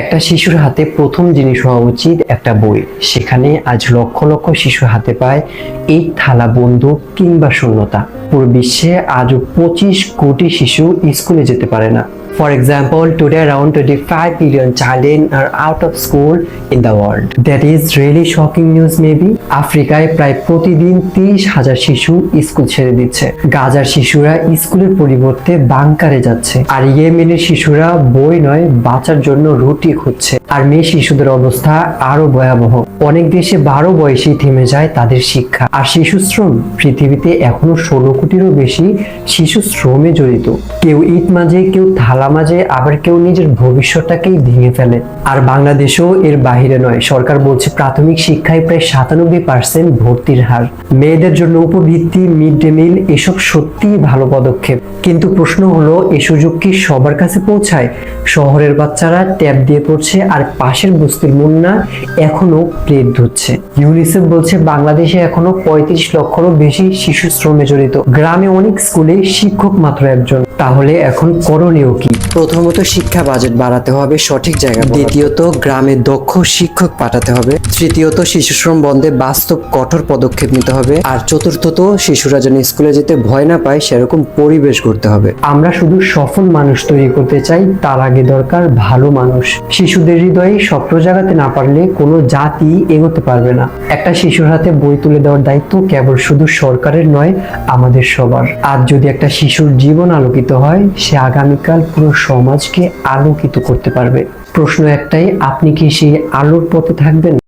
একটা শিশুর হাতে প্রথম জিনিস হওয়া উচিত একটা বই। সেখানে আজ লক্ষ লক্ষ শিশু হাতে পায় এই থালা বন্ধু কিংবা শূন্যতা। পুরো বিশ্বে আজ পঁচিশ কোটি শিশু স্কুলে যেতে পারে না। For example today around twenty five million child are out of school in the world that is really shocking news maybe আফ্রিকায় প্রায় প্রতিদিন তিরিশ হাজার শিশু স্কুল ছেড়ে দিচ্ছে। গাজার শিশুরা স্কুলের পরিবর্তে বাংকারে যাচ্ছে। আর ইয়েমেনের শিশুরা বই নয়, বাঁচার জন্য রুটি খুঁজছে। আর মেয়ে শিশুদের অবস্থা আরও ভয়াবহ। অনেক দেশে বারো বয়সেই থেমে যায় তাদের শিক্ষা। আর শিশু শ্রম, পৃথিবীতে এখনও ষোলো কোটিরও বেশি শিশু শ্রমে জড়িত। কেউ ইট মাঝে, কেউ থালা মাঝে, আবার কেউ নিজের ভবিষ্যৎটাকেই ভেঙে ফেলে। আর বাংলাদেশও এর বাহিরে নয়। সরকার বলছে প্রাথমিক শিক্ষায় প্রায় সাতানব্বই পার্সেন্ট ভর্তির হার। মেয়েদের জন্য উপভিত্তি মিড ডে মিল, এসব সত্যিই ভালো পদক্ষেপ। কিন্তু প্রশ্ন হলো এই সুযোগ কি সবার কাছে পৌঁছায়? শহরের বাচ্চারা ট্যাব দিয়ে পড়ছে আর পাশের বস্তির মুন্না এখনও প্লেট ধুচ্ছে ইউনিসেফ বলছে, বাংলাদেশে এখনও পঁয়ত্রিশ লক্ষেরও বেশি শিশু শ্রমে জড়িত। গ্রামে অনেক স্কুলে শিক্ষক মাত্র একজন। তাহলে এখন করণীয় কি? প্রথমত শিক্ষা বাজেট বাড়াতে হবে সঠিক জায়গা দ্বিতীয়ত, গ্রামে দক্ষ শিক্ষক পাঠাতে হবে। তৃতীয়ত, শিশু শ্রম বন্ধে বাস্তব কঠোর পদক্ষেপ নিতে হবে। আর চতুর্থত, শিশুরা যেন স্কুলে যেতে ভয় না পায়, সেরকম পরিবেশ গড়তে হবে। আমরা শুধু সফল মানুষ তৈরি করতে চাই, তার আগে দরকার ভালো মানুষ। শিশুদের হৃদয়ে স্বপ্ন জাগাতে না পারলে কোনো জাতি এগোতে পারবে না। একটা শিশুর হাতে বই তুলে দেওয়ার দায়িত্ব কেবল শুধু সরকারের নয়, আমাদের সবার। আজ যদি একটা শিশুর জীবন আলোকিত হয়, সে আগামীকাল পুরো সমাজকে আলোকিত করতে পারবে। প্রশ্ন একটাই, আপনি কি সেই আলোর পথে থাকবেন?